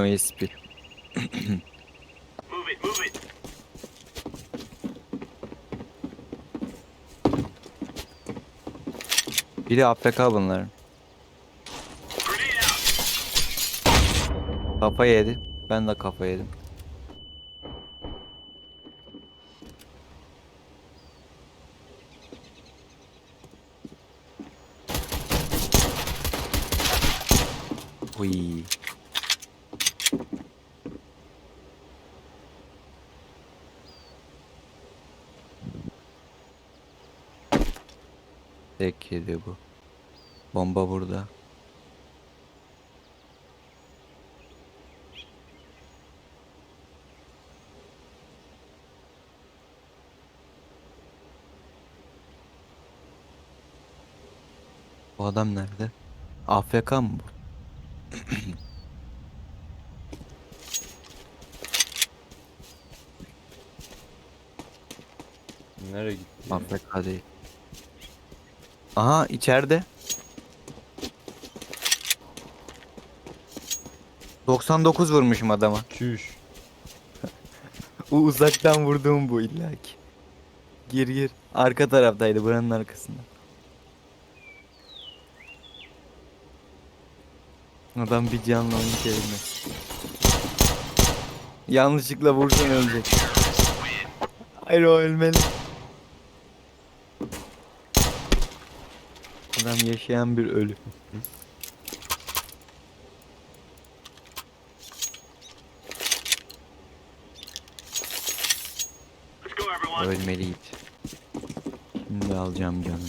OSP. Move it, move it. Biri AFK bunların. Kafa yedi. Ben de kafa yedim. Uy. Tek yedi bu. Bomba burada. Bu adam nerede? AFK mı bu? Nereye gitti? AFK değil. Aha içeride. 99 vurmuşum adama. Çüş. U uzaktan vurduğum bu illaki. Gir gir. Arka taraftaydı buranın arkasında. Adam bir canlı oyun çevirmez. Yanlışlıkla vursan ölecek. Hayır o ölmeli. Adam yaşayan bir ölü. Ölmeliydi. Şimdi alacağım canını.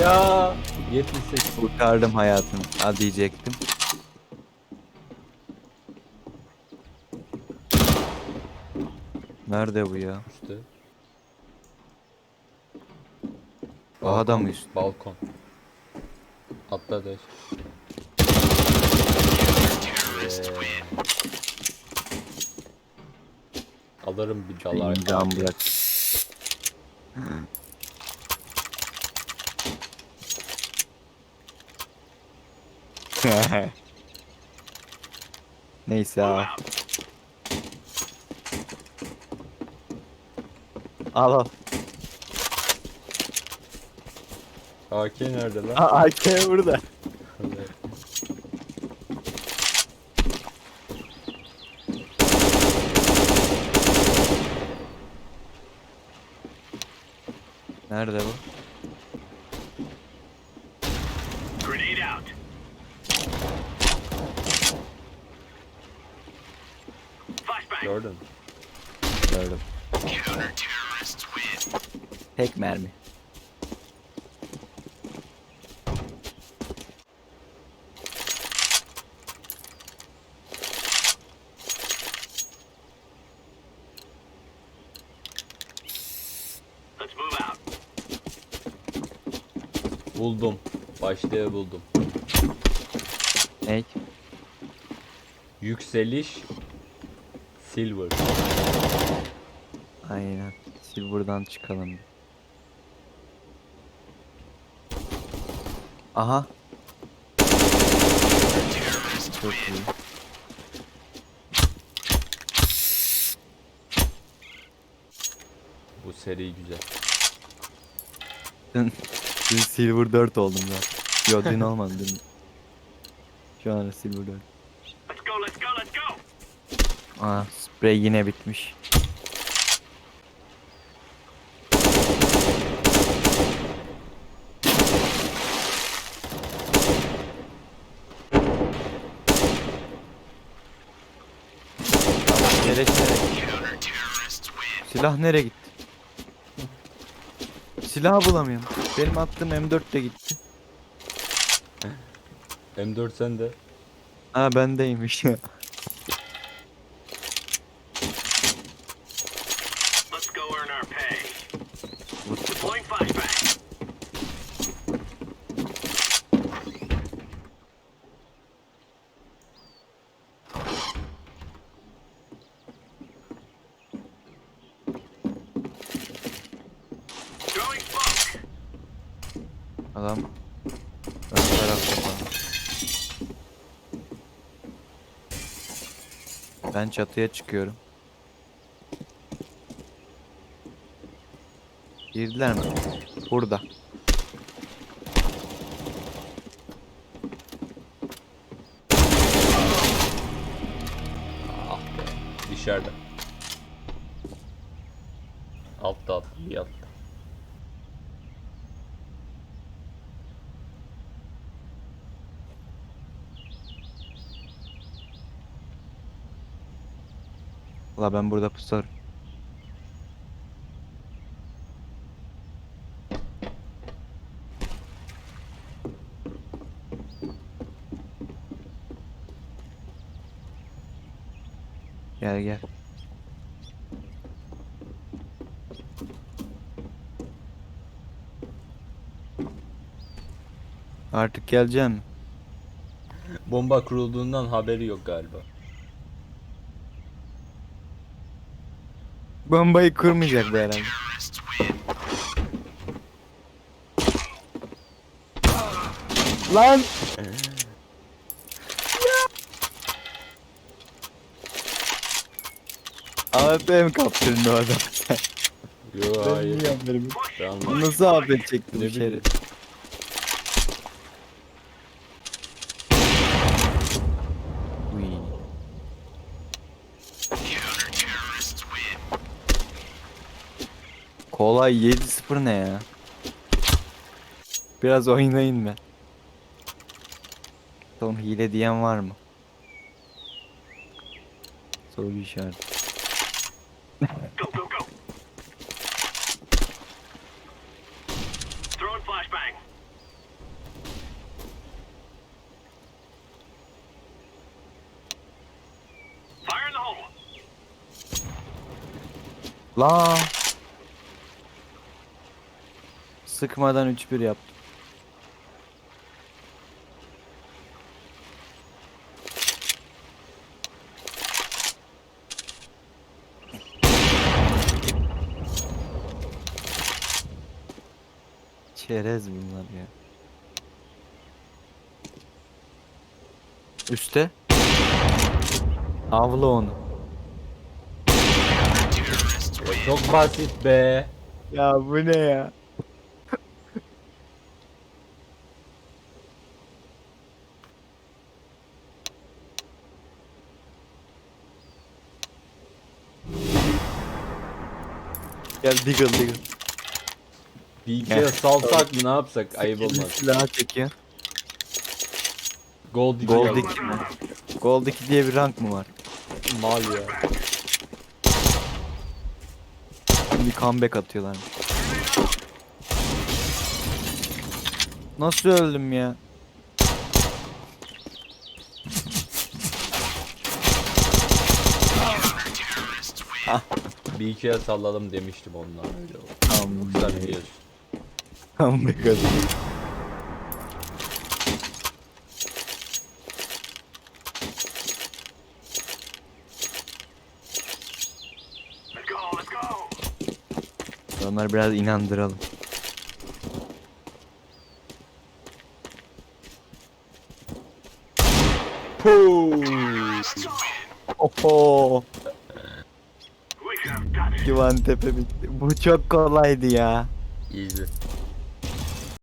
Ya 78 Kurtardım hayatını. Ha diyecektim. Nerede bu ya? üstte. Daha da mı üst? Balkon. Atla. Yeah. Alırım bir dalar. İmzam bırak. Neyse Move al. Al. AK nerede lan? Aa, AK burada. Nerede bu? Gördün. Gördüm. Tek mermi. Let's move out. Buldum. Başlığı buldum. Ney? Yükseliş Silver. Aynen. Silver'dan çıkalım. Aha. Çok iyi. Bu seri güzel. Dün, dün Silver 4 oldum ben. Yo dün olmadı dün. Şu an Silver 4. Let's go, let's go, let's go. Aa sprey yine bitmiş. Nereye Silah nereye gitti? Silah bulamıyorum. Benim attığım M4 de gitti. M4 sende. Ha bendeymiş ya. Let's go earn our pay. Deploying flashbang. Adam ön tarafta falan. Ben çatıya çıkıyorum. Girdiler mi? Burada. Ah be. Dışarıda. Altta altta bir altta. Valla ben burada pusarım. Gel gel. Artık geleceksin. Bomba kurulduğundan haberi yok galiba. Bombayı kurmayacak bu herhalde. Lan! AWP mi kaptırdın o adam? Yo hayır. Tamam. Nasıl AWP çekti Ne bu şerif? bileyim. Uy. Kolay 7-0 ne ya? Biraz oynayın be. Oğlum hile diyen var mı? Soru işareti. Go. La. Sıkmadan 3-1 yaptım. Çerez bunlar ya. Üste. Avla onu. Çok basit be. Ya bu ne ya? Gel Deagle Deagle. İkiye salsak mı ne yapsak ayıp olmaz. Silahı çekiyor. Gold 2 Gold 2 mi? Gold 2 diye bir rank mı var? Mal ya. Bir comeback atıyorlar. Nasıl öldüm ya? Bir ikiye sallalım demiştim ondan öyle oldu. Tamam. Comeback atıyor. Let's go, let's go. Onları biraz inandıralım. Oho. Civan tepe bitti. Bu çok kolaydı ya. Easy.